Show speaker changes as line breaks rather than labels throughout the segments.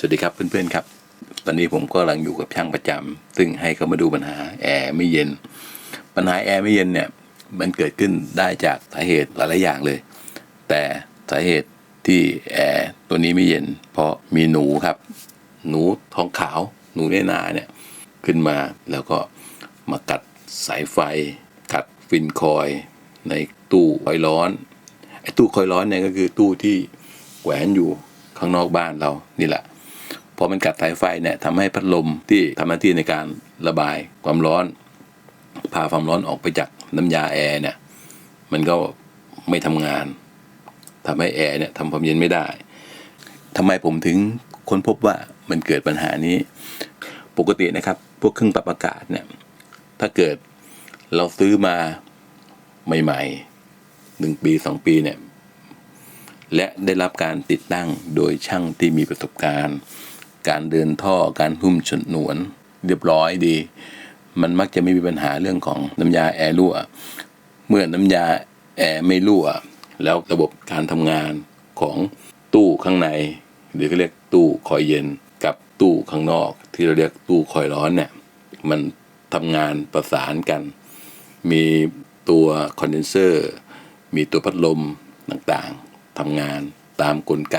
สวัสดีครับเพื่อนๆครับ ตอนนี้ผมก็กำลังอยู่กับช่างประจำซึ่งให้เขามาดูปัญหาแอร์ไม่เย็น ปัญหาแอร์ไม่เย็นเนี่ยมันเกิดขึ้นได้จากสาเหตุหลายๆอย่างเลย แต่สาเหตุที่แอร์ตัวนี้ไม่เย็น เพราะมีหนูครับ หนูท้องขาวหนูเนนาเนี่ยขึ้นมาแล้วก็มากัดสายไฟ กัดฟินคอย ในตู้คอยร้อนไอ้ตู้คอยร้อนเนี่ยก็คือตู้ที่แขวนอยู่ข้างนอกบ้านเรานี่แหละ พอมันกัดสายไฟเนี่ยทำให้พัดลมที่ทำหน้าที่ในการระบายความร้อน พาความร้อนออกไปจากน้ำยาแอร์เนี่ยมันก็ไม่ทำงานทำให้แอร์เนี่ยทำความเย็นไม่ได้ทำไมผมถึงค้นพบว่ามันเกิดปัญหานี้ ปกตินะครับ พวกเครื่องปรับอากาศเนี่ยถ้าเกิดเราซื้อมาใหม่ๆหนึ่งปีสองปีเนี่ยและได้รับการติดตั้งโดยช่างที่มีประสบการณ์ การเดินท่อการหุ้มฉนวน เรียบร้อยดี มันมักจะไม่มีปัญหาเรื่องของน้ำยาแอร์รั่ว เมื่อน้ำยาแอร์ไม่รั่ว แล้วระบบการทำงานของตู้ข้างใน หรือก็เรียกตู้คอยเย็นกับตู้ข้างนอก ที่เราเรียกตู้คอยร้อนเนี่ยมันทำงานประสานกัน มีตัวคอนเดนเซอร์ มีตัวพัดลมต่างๆทำงานตามกลไก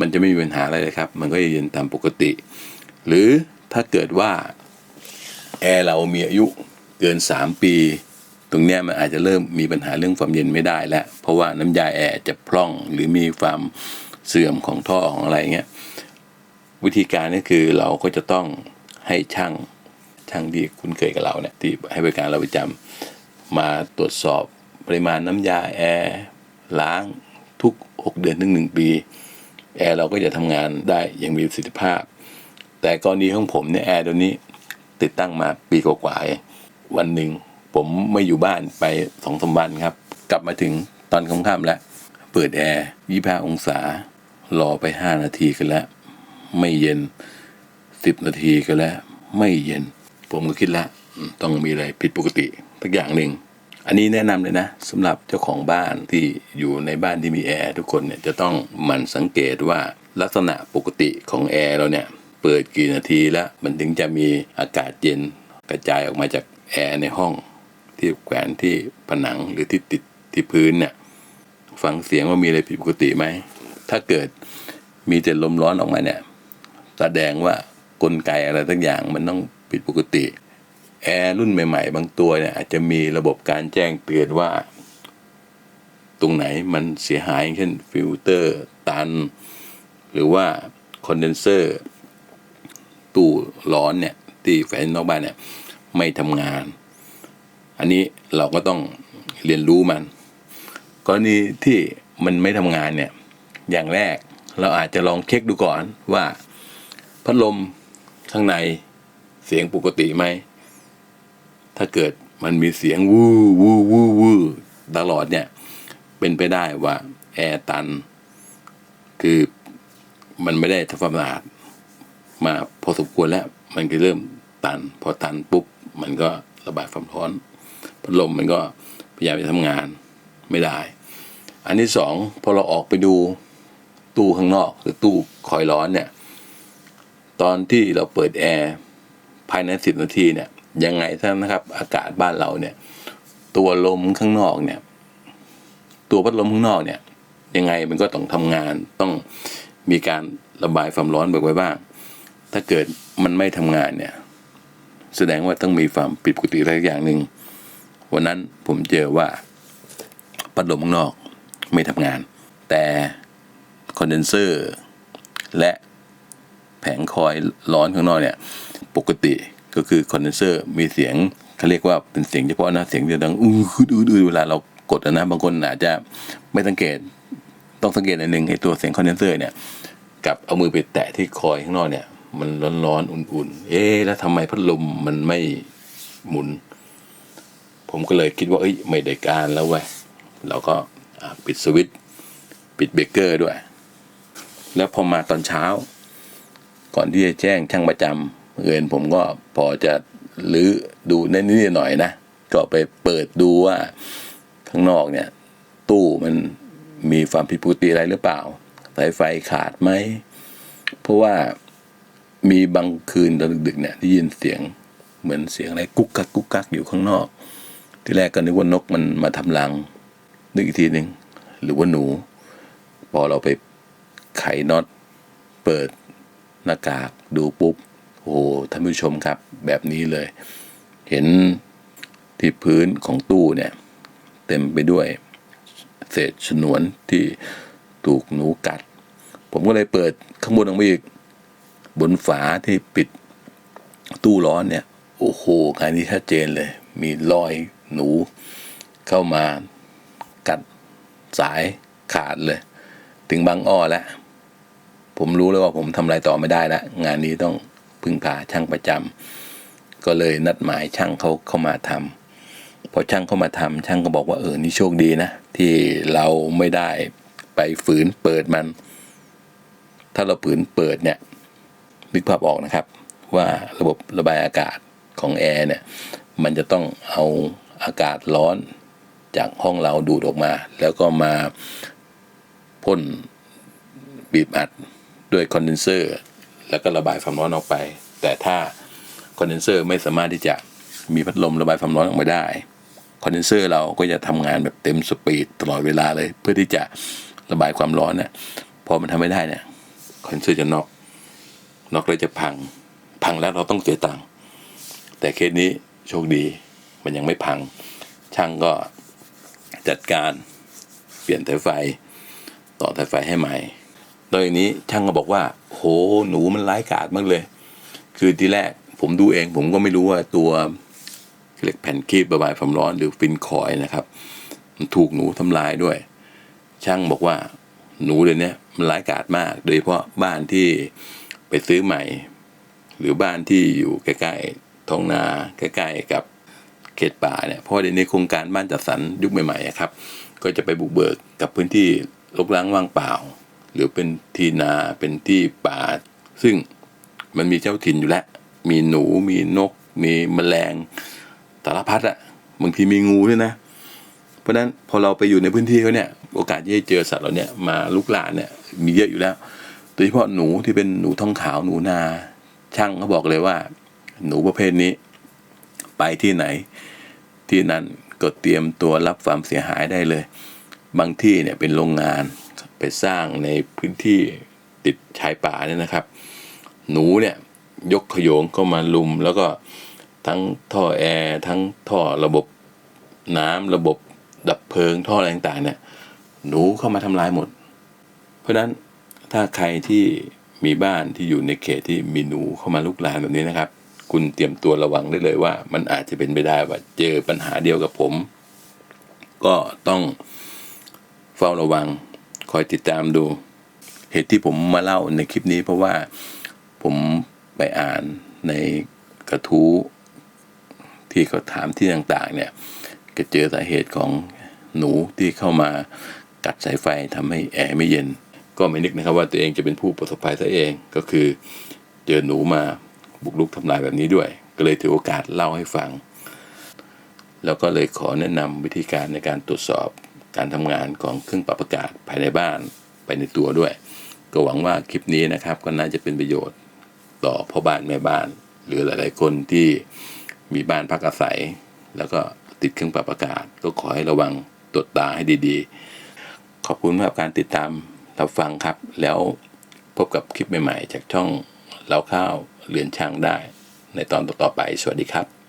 มันจะไม่มีปัญหาอะไรเลยครับ มันก็จะเย็นตามปกติ หรือถ้าเกิดว่าแอร์เรามีอายุเกิน 3 ปี ตรงนี้มันอาจจะเริ่มมีปัญหาเรื่องความเย็นไม่ได้แล้ว เพราะว่าน้ำยาแอร์จะพร่องหรือมีความเสื่อมของท่อของอะไรเงี้ยวิธีการก็คือเราก็จะต้องให้ช่างช่างที่คุ้นเคยกับเราเนี่ยที่ให้บริการเราประจำมาตรวจสอบปริมาณน้ำยาแอร์ล้างทุก 6 เดือนถึง1ปี แอร์เราก็จะทำงานได้อย่างมีประสิทธิภาพ แต่กรณีของผมเนี่ยแอร์ตัวนี้ติดตั้งมาปีกว่าๆวันหนึ่งผมไม่อยู่บ้านไปสองสามวันครับ กลับมาถึงตอนค่ำๆแล้ว เปิดแอร์25องศา รอไป5นาทีกันแล้ว ไม่เย็น10นาทีก็แล้ว ไม่เย็น ผมก็คิดแล้วต้องมีอะไรผิดปกติสักอย่างหนึ่ง อันนี้แนะนำเลยนะสำหรับเจ้าของบ้านที่อยู่ในบ้านที่มีแอร์ทุกคนเนี่ยจะต้องหมั่นสังเกตว่าลักษณะปกติของแอร์เราเนี่ยเปิดกี่นาทีแล้วมันถึงจะมีอากาศเย็นกระจายออกมาจากแอร์ในห้อง ที่แขวนที่ผนังหรือที่ติดที่พื้นเนี่ยฟังเสียงว่ามีอะไรผิดปกติไหมถ้าเกิดมีแต่ลมร้อนออกมาเนี่ยแสดงว่ากลไกอะไรทั้งอย่างมันต้องผิดปกติ แอร์รุ่นใหม่ๆ บางตัวเนี่ยอาจจะมีระบบการแจ้งเตือนว่า ตรงไหนมันเสียหายเช่นฟิลเตอร์ตัน หรือว่าคอนเดนเซอร์ตู้ร้อนเนี่ยที่แฝงนอกบ้านเนี่ยไม่ทำงาน อันนี้เราก็ต้องเรียนรู้มัน กรณีที่มันไม่ทำงานเนี่ยอย่างแรกเราอาจจะลองเช็คดูก่อนว่า พัดลมข้างในเสียงปกติไหม ถ้าเกิดมันมีเสียงวู้วู้วู้วู้ตลอดเนี่ย เป็นไปได้ว่าแอร์ตัน คือมันไม่ได้ทำความสะอาดมาพอสมควรแล้ว มันก็เริ่มตัน พอตันปุ๊บ มันก็ระบายความร้อนพัดลมมันก็พยายามจะทำงานไม่ได้ อันที่สองพอเราออกไปดูตู้ข้างนอกหรือตู้คอยร้อนเนี่ย ตอนที่เราเปิดแอร์ภายในสิบนาทีเนี่ย ยังไงท่านนะครับ อากาศบ้านเราเนี่ย ตัวลมข้างนอกเนี่ย ตัวพัดลมข้างนอกเนี่ย ยังไงมันก็ต้องทำงานต้องมีการระบายความร้อนแบบไว้บ้าง ถ้าเกิดมันไม่ทำงานเนี่ย แสดงว่าต้องมีความผิดปกติอะไรสักอย่างหนึ่งวันนั้นผมเจอว่าพัดลมข้างนอกไม่ทำงาน แต่คอนเดนเซอร์และแผงคอยล์ร้อนข้างนอกเนี่ย ปกติ ก็คือคอนเดนเซอร์มีเสียงเขาเรียกว่าเป็นเสียงเฉพาะนะเสียงจะดังอู้ดอู้ดอู้ดเวลาเรากดอะนะบางคนอาจจะไม่สังเกตต้องสังเกตอันหนึ่งไอ้ตัวเสียงคอนเดนเซอร์เนี่ยกับเอามือไปแตะที่คอยข้างนอกเนี่ย มันร้อนๆอุ่นๆ เอ๊ะแล้วทำไมพัดลมมันไม่หมุน ผมก็เลยคิดว่าเอ้ยไม่ได้การแล้วเว้ยเราก็ปิดสวิตช์ปิดเบรกเกอร์ด้วย แล้วพอมาตอนเช้า ก่อนที่จะแจ้งช่างประจำ เอินผมก็พอจะลื้อดูนิดหน่อยนะ ก็ไปเปิดดูว่าข้างนอกเนี่ย ตู้มันมีความผิดปกติอะไรหรือเปล่าสายไฟขาดไหม เพราะว่ามีบางคืนตอนดึกๆเนี่ยได้ยินเสียงเหมือนเสียงอะไรกุ๊กกักกุ๊กกักอยู่ข้างนอก ที่แรกก็นึกว่านกมันมาทำรัง นึกอีกทีหนึ่งหรือว่าหนู พอเราไปไขน็อตเปิดหน้ากากดูปุ๊บ โอ้โหท่านผู้ชมครับแบบนี้เลย เห็นที่พื้นของตู้เนี่ย เต็มไปด้วย เศษฉนวนที่ถูกหนูกัด ผมก็เลยเปิดข้างบนออกมาอีก บนฝาที่ปิดตู้ร้อนเนี่ย โอ้โหอันนี้ชัดเจนเลย มีรอยหนูเข้ามากัดสายขาดเลย ถึงบางอ้อแล้ว ผมรู้เลยว่าผมทำอะไรต่อไม่ได้แล้วงานนี้ต้อง พึ่งพาช่างประจำก็เลยนัดหมายช่างเขาเข้ามาทำพอช่างเข้ามาทำช่างก็บอกว่าเออนี่โชคดีนะ ที่เราไม่ได้ไปฝืนเปิดมัน ถ้าเราฝืนเปิดเนี่ยนึกภาพออกนะครับ ว่าระบบระบายอากาศของแอร์เนี่ยมันจะต้องเอาอากาศร้อนจากห้องเราดูดออกมา แล้วก็มาพ่นบีบอัดด้วยคอนเดนเซอร์ แล้วก็ระบายความร้อนออกไป แต่ถ้าคอนเดนเซอร์ไม่สามารถที่จะมีพัดลมระบายความร้อนออกมาได้คอนเดนเซอร์เราก็จะทำงานแบบเต็มสปีดตลอดเวลาเลย เพื่อที่จะระบายความร้อนเนี่ยพอมันทำไม่ได้เนี่ยคอนเดนเซอร์จะน็อกน็อกเลยจะพัง พังแล้วเราต้องเสียตังค์แต่เคสนี้โชคดีมันยังไม่พัง ช่างก็จัดการเปลี่ยนสายไฟ ต่อสายไฟให้ใหม่ โดยนี้ช่างก็บอกว่า โหหนูมันร้ายกาจมากเลย คือที่แรกผมดูเองผมก็ไม่รู้ว่าตัวเหล็กแผ่นคีบระบายความร้อนหรือฟินคอยนะครับ มันถูกหนูทำลายด้วย ช่างบอกว่าหนูเดี๋ยวนี้มันร้ายกาจมาก โดยเฉพาะบ้านที่ไปซื้อใหม่ หรือบ้านที่อยู่ใกล้ๆท้องนาใกล้ๆกับเขตป่าเนี่ยเพราะเดี๋ยวนี้โครงการบ้านจัดสรรยุคใหม่ๆอะครับ ก็จะไปบุกเบิกกับพื้นที่รกร้างว่างเปล่า หรือเป็นที่นาเป็นที่ป่า ซึ่งมันมีเจ้าถิ่นอยู่แล้ว มีหนูมีนก มีแมลงสารพัดอะบางทีมีงูด้วยนะ เพราะนั้นพอเราไปอยู่ในพื้นที่เขาเนี่ย โอกาสที่จะเจอสัตว์เหล่าเนี้ยมาลุกลานเนี่ยมีเยอะอยู่แล้วโดยเฉพาะหนูที่เป็นหนูท้องขาวหนูนา ช่างเขาบอกเลยว่า หนูประเภทนี้ ไปที่ไหน ที่นั่นก็เตรียมตัวรับความเสียหายได้เลย บางที่เนี่ยเป็นโรงงานไปสร้างในพื้นที่ติดชายป่าเนี่ยนะครับ หนูเนี่ยยกขโยงเข้ามาลุม แล้วก็ทั้งท่อแอร์ทั้งท่อระบบน้ำระบบดับเพลิงท่ออะไรต่างๆเนี่ยหนูเข้ามาทำลายหมด เพราะฉะนั้นถ้าใครที่มีบ้านที่อยู่ในเขตที่มีหนูเข้ามาลุกลามแบบนี้นะครับ คุณเตรียมตัวระวังได้เลยว่า มันอาจจะเป็นไปได้ว่าเจอปัญหาเดียวกับผม ก็ต้อง ฝ้าระวัง คอยติดตามดู เหตุที่ผมมาเล่าในคลิปนี้ เพราะว่าผมไปอ่านในกระทู้ที่เขาถามที่ต่างๆ เนี่ยก็เจอสาเหตุของหนูที่เข้ามากัดสายไฟทำให้แอร์ไม่เย็น ก็ไม่นึกนะครับว่าตัวเองจะเป็นผู้ประสบภัยซะเองก็คือเจอหนูมาบุกรุกทำลายแบบนี้ด้วย ก็เลยถือโอกาสเล่าให้ฟัง แล้วก็เลยขอแนะนำวิธีการในการตรวจสอบ การทำงานของเครื่องปรับอากาศภายในบ้านไปในตัวด้วย ก็หวังว่าคลิปนี้นะครับก็น่าจะเป็นประโยชน์ต่อพ่อบ้านแม่บ้าน หรือหลาย ๆ คนที่มีบ้านพักอาศัย แล้วก็ติดเครื่องปรับอากาศ ก็ขอให้ระวังตรวจตาให้ดี ๆ ขอบคุณสำหรับการติดตามรับฟังครับ แล้วพบกับคลิปใหม่ ๆ จากช่องเล่าข้าวเรือนช่างได้ ในตอนต่อๆไป สวัสดีครับ